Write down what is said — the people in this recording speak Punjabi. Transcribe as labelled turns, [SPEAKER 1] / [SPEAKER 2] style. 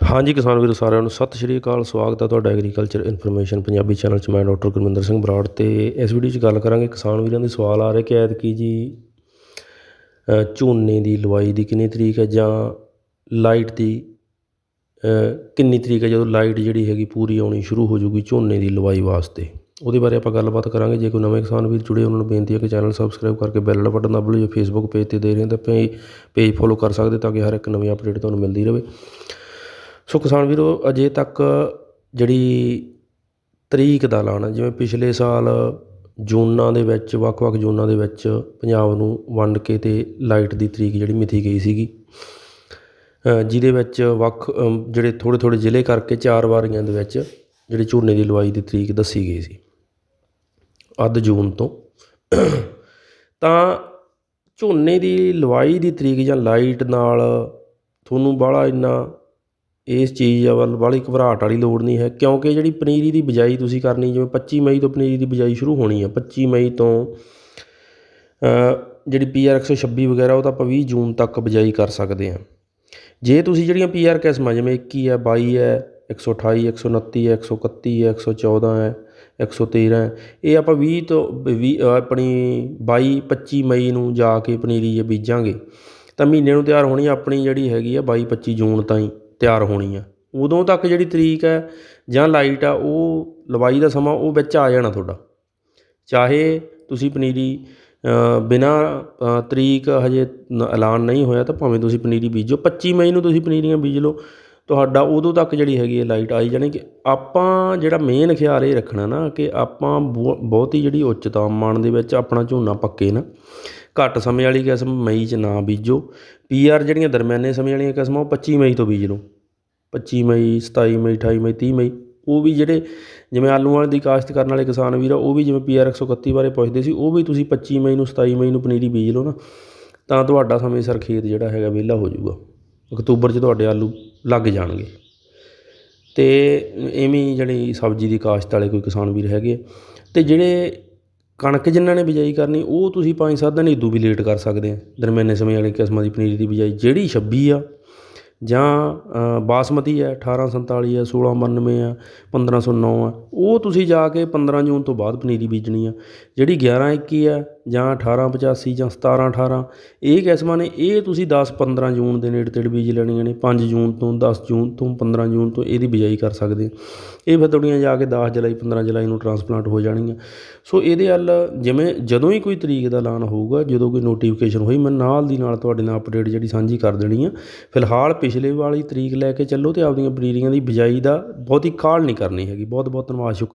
[SPEAKER 1] ਹਾਂਜੀ ਕਿਸਾਨ ਵੀਰੋ, ਸਾਰਿਆਂ ਨੂੰ ਸਤਿ ਸ਼੍ਰੀ ਅਕਾਲ। ਸਵਾਗਤ ਹੈ ਤੁਹਾਡਾ ਐਗਰੀਕਲਚਰ ਇਨਫੋਰਮੇਸ਼ਨ ਪੰਜਾਬੀ ਚੈਨਲ 'ਚ। ਮੈਂ ਡਾਕਟਰ ਗੁਰਮਿੰਦਰ ਸਿੰਘ ਬਰਾੜ ਤੇ ਇਸ ਵੀਡੀਓ 'ਚ ਗੱਲ ਕਰਾਂਗੇ ਕਿਸਾਨ ਵੀਰਾਂ ਦੇ ਸਵਾਲ ਆ ਰਹੇ ਕਿ ਐਤਕੀ ਜੀ ਝੋਨੇ ਦੀ ਲਵਾਈ ਦੀ ਕਿੰਨੀ ਤਰੀਕ ਹੈ ਜਾਂ ਲਾਈਟ ਦੀ ਕਿੰਨੀ ਤਰੀਕ ਹੈ ਜਦੋਂ ਲਾਈਟ ਜਿਹੜੀ ਹੈਗੀ ਪੂਰੀ ਆਉਣੀ ਸ਼ੁਰੂ ਹੋ ਜੂਗੀ ਝੋਨੇ ਦੀ ਲਵਾਈ ਵਾਸਤੇ। ਉਹਦੇ ਬਾਰੇ ਆਪਾਂ ਗੱਲਬਾਤ ਕਰਾਂਗੇ। ਜੇ ਕੋਈ ਨਵੇਂ ਕਿਸਾਨ ਵੀਰ ਜੁੜੇ, ਉਹਨਾਂ ਨੂੰ ਬੇਨਤੀ ਹੈ ਕਿ ਚੈਨਲ ਸਬਸਕ੍ਰਾਈਬ ਕਰਕੇ ਬੈਲ ਵਾਲਾ ਬਟਨ ਦਬ ਲਓ, ਜੇ ਫੇਸਬੁੱਕ ਪੇਜ ਤੇ ਦੇ ਰਹੇ ਹੋ ਤਾਂ ਪੇਜ ਪੇਜ ਫੋਲੋ ਕਰ ਸਕਦੇ ਤਾਂ ਕਿ ਹਰ ਇੱਕ ਨਵੀਂ ਅਪਡੇਟ ਤੁਹਾਨੂੰ ਮਿਲਦੀ ਰਹੇ। ਸੋ ਕਿਸਾਨ ਵੀਰੋ, ਅਜੇ ਤੱਕ ਜਿਹੜੀ ਤਰੀਕ ਦਾ ਐਲਾਨ ਹੈ, ਜਿਵੇਂ ਪਿਛਲੇ ਸਾਲ ਜੂਨਾਂ ਦੇ ਵਿੱਚ, ਵੱਖ-ਵੱਖ ਜੂਨਾਂ ਦੇ ਵਿੱਚ ਪੰਜਾਬ ਨੂੰ ਵੰਡ ਕੇ ਅਤੇ ਲਾਈਟ ਦੀ ਤਰੀਕ ਜਿਹੜੀ ਮਿਥੀ ਗਈ ਸੀਗੀ ਜਿਹਦੇ ਵਿੱਚ ਵੱਖ ਜਿਹੜੇ ਥੋੜ੍ਹੇ ਥੋੜ੍ਹੇ ਜ਼ਿਲ੍ਹੇ ਕਰਕੇ ਚਾਰ ਵਾਰੀਆਂ ਦੇ ਵਿੱਚ ਜਿਹੜੀ ਝੋਨੇ ਦੀ ਲਵਾਈ ਦੀ ਤਰੀਕ ਦੱਸੀ ਗਈ ਸੀ, ਅੱਧ ਜੂਨ ਤੋਂ। ਤਾਂ ਝੋਨੇ ਦੀ ਲਵਾਈ ਦੀ ਤਰੀਕ ਜਾਂ ਲਾਈਟ ਨਾਲ ਤੁਹਾਨੂੰ ਬਾਹਲਾ ਇੰਨਾ ਇਸ ਚੀਜ਼ ਵੱਲ ਬਾਹਲੀ ਘਬਰਾਹਟ ਵਾਲੀ ਲੋੜ ਨਹੀਂ ਹੈ ਕਿਉਂਕਿ ਜਿਹੜੀ ਪਨੀਰੀ ਦੀ ਬਿਜਾਈ ਤੁਸੀਂ ਕਰਨੀ ਜਿਵੇਂ 25 ਮਈ ਤੋਂ ਪਨੀਰੀ ਦੀ ਬਿਜਾਈ ਸ਼ੁਰੂ ਹੋਣੀ ਹੈ 25 ਮਈ ਤੋਂ ਅ, ਜਿਹੜੀ ਪੀਆਰ 126 ਵਗੈਰਾ ਉਹ ਤਾਂ ਆਪਾਂ 20 ਜੂਨ ਤੱਕ ਬਿਜਾਈ ਕਰ ਸਕਦੇ ਹਾਂ। ਜੇ ਤੁਸੀਂ ਜਿਹੜੀਆਂ ਪੀ ਆਰ ਕਿਸਮਾਂ ਜਿਵੇਂ 21 ਹੈ 22 ਹੈ 128 129 ਹੈ 131 ਹੈ 114 ਹੈ 113 ਹੈ ਇਹ ਆਪਾਂ 20 ਤੋਂ 20 ਆਪਣੀ 22 25 ਮਈ ਨੂੰ ਜਾ ਕੇ ਪਨੀਰੀ ਜੇ ਬੀਜਾਂਗੇ ਤਾਂ ਮਹੀਨੇ ਨੂੰ ਤਿਆਰ ਹੋਣੀ ਆਪਣੀ ਜਿਹੜੀ ਹੈਗੀ ਆ 22 25 ਜੂਨ ਤਾਈਂ। ਤਿਆਰ ਹੋਣੀ ਆ। ਉਦੋਂ ਤੱਕ ਜਿਹੜੀ ਤਰੀਕ ਹੈ ਜਾਂ ਲਾਈਟ ਆ, ਉਹ ਲਵਾਈ ਦਾ ਸਮਾਂ ਉਹ ਵਿੱਚ ਆ ਜਾਣਾ ਤੁਹਾਡਾ। ਚਾਹੇ ਤੁਸੀਂ ਪਨੀਰੀ ਬਿਨਾਂ ਤਰੀਕ ਹਜੇ ਐਲਾਨ ਨਹੀਂ ਹੋਇਆ ਤਾਂ ਭਾਵੇਂ ਤੁਸੀਂ ਪਨੀਰੀ ਬੀਜੋ 25 ਮਈ ਨੂੰ ਤੁਸੀਂ ਪਨੀਰੀਆਂ ਬੀਜ ਲਓ। ਤੁਹਾਡਾ ਉਦੋਂ ਤੱਕ ਜਿਹੜੀ ਹੈਗੀ ਹੈ ਲਾਈਟ ਆਈ ਜਾਣੀ ਕਿ ਆਪਾਂ ਜਿਹੜਾ ਮੇਨ ਖਿਆਲ ਇਹ ਰੱਖਣਾ ਨਾ ਕਿ ਆਪਾਂ ਬਹੁ- ਬਹੁਤੀ ਜਿਹੜੀ ਉੱਚ ਤਾਪਮਾਨ ਦੇ ਵਿੱਚ ਆਪਣਾ ਝੋਨਾ ਪੱਕੇ ਨਾ। ਘੱਟ ਸਮੇਂ ਵਾਲੀ ਕਿਸਮ ਮਈ 'ਚ ਨਾ ਬੀਜੋ। ਪੀ ਆਰ ਜਿਹੜੀਆਂ ਦਰਮਿਆਨੇ ਸਮੇਂ ਵਾਲੀਆਂ ਕਿਸਮਾਂ, ਉਹ 25 ਮਈ ਤੋਂ ਬੀਜ ਲਓ। 25 ਮਈ 27 ਮਈ 28 ਮਈ, ਤੀਹ ਮਈ। ਉਹ ਵੀ ਜਿਹੜੇ, ਜਿਵੇਂ ਆਲੂ ਵਾਲੇ ਦੀ ਕਾਸ਼ਤ ਕਰਨ ਵਾਲੇ ਕਿਸਾਨ ਵੀਰ ਆ, ਉਹ ਵੀ ਜਿਵੇਂ ਪੀ ਪੀਆਰ 131 ਬਾਰੇ ਪੁੱਛਦੇ ਸੀ, ਉਹ ਵੀ ਤੁਸੀਂ 25 ਮਈ ਨੂੰ 27 ਮਈ ਨੂੰ ਪਨੀਰੀ ਬੀਜ ਲਓ ਨਾ, ਤਾਂ ਤੁਹਾਡਾ ਸਮੇਂ ਸਿਰ ਖੇਤ ਜਿਹੜਾ ਹੈਗਾ ਵਿਹਲਾ ਹੋ ਜਾਊਗਾ। ਅਕਤੂਬਰ 'ਚ ਤੁਹਾਡੇ ਆਲੂ ਲੱਗ ਜਾਣਗੇ। ਤੇ ਐਵੇਂ ਹੀ ਜਿਹੜੀ ਸਬਜ਼ੀ ਦੀ ਕਾਸ਼ਤ ਵਾਲੇ ਕੋਈ ਕਿਸਾਨ ਵੀਰ ਹੈਗੇ ਆ। ਤੇ ਜਿਹੜੇ ਕਣਕ ਜਿਨ੍ਹਾਂ ਨੇ ਬਿਜਾਈ ਕਰਨੀ ਉਹ ਤੁਸੀਂ ਪੰਜ ਸੱਤ ਦਿਨ ਇਦੋਂ ਵੀ ਲੇਟ ਕਰ ਸਕਦੇ ਆ। ਦਰਮਿਆਨੇ ਸਮੇਂ ਵਾਲੀ ਕਿਸਮਾਂ ਦੀ ਪਨੀਰੀ ਦੀ ਬਿਜਾਈ ਜਿਹੜੀ 26 ਆ ਜਾਂ ਅ, ਬਾਸਮਤੀ ਹੈ 1847 ਹੈ 1692 ਆ 1509 ਆ ਉਹ ਤੁਸੀਂ ਜਾ ਕੇ 15 ਜੂਨ ਤੋਂ ਬਾਅਦ ਪਨੀਰੀ ਬੀਜਣੀ ਆ। ਜਿਹੜੀ 1121 ਆ ਜਾਂ 1885 ਜਾਂ 1718 ਇਹ ਕਿਸਮਾਂ ਨੇ, ਇਹ ਤੁਸੀਂ 10 15 ਜੂਨ ਦੇ ਨੇੜੇ ਤੇੜੇ ਬੀਜ ਲੈਣੀਆਂ ਨੇ 5 ਜੂਨ ਤੋਂ 10 ਜੂਨ ਤੋਂ 15 ਜੂਨ ਤੋਂ ਇਹਦੀ ਬਿਜਾਈ ਕਰ ਸਕਦੇ ਇਹ ਫਿਰ ਤੁਹਾਡੀਆਂ ਜਾ ਕੇ 10 ਜੁਲਾਈ 15 ਜੁਲਾਈ ਨੂੰ ਟਰਾਂਸਪਲਾਂਟ ਹੋ ਜਾਣਗੀਆਂ। ਸੋ ਇਹਦੇ ਵੱਲ ਜਿਵੇਂ, ਜਦੋਂ ਹੀ ਕੋਈ ਤਰੀਕ ਦਾ ਐਲਾਨ ਹੋਊਗਾ, ਜਦੋਂ ਕੋਈ ਨੋਟੀਫਿਕੇਸ਼ਨ ਹੋਈ, ਮੈਂ ਨਾਲ ਦੀ ਨਾਲ ਤੁਹਾਡੇ ਨਾਲ ਅਪਡੇਟ ਜਿਹੜੀ ਸਾਂਝੀ ਕਰ ਦੇਣੀ ਆ। ਫਿਲਹਾਲ ਪਿਛਲੇ ਵਾਲੀ ਤਰੀਕ ਲੈ ਕੇ ਚੱਲੋ ਤੇ ਆਪਦੀਆਂ ਬਰੀਰੀਆਂ ਦੀ ਬਿਜਾਈ ਦਾ ਬਹੁਤੀ ਕਾਲ ਨਹੀਂ ਕਰਨੀ ਹੈਗੀ। ਬਹੁਤ ਬਹੁਤ ਧੰਨਵਾਦ ਸ਼ੁਕ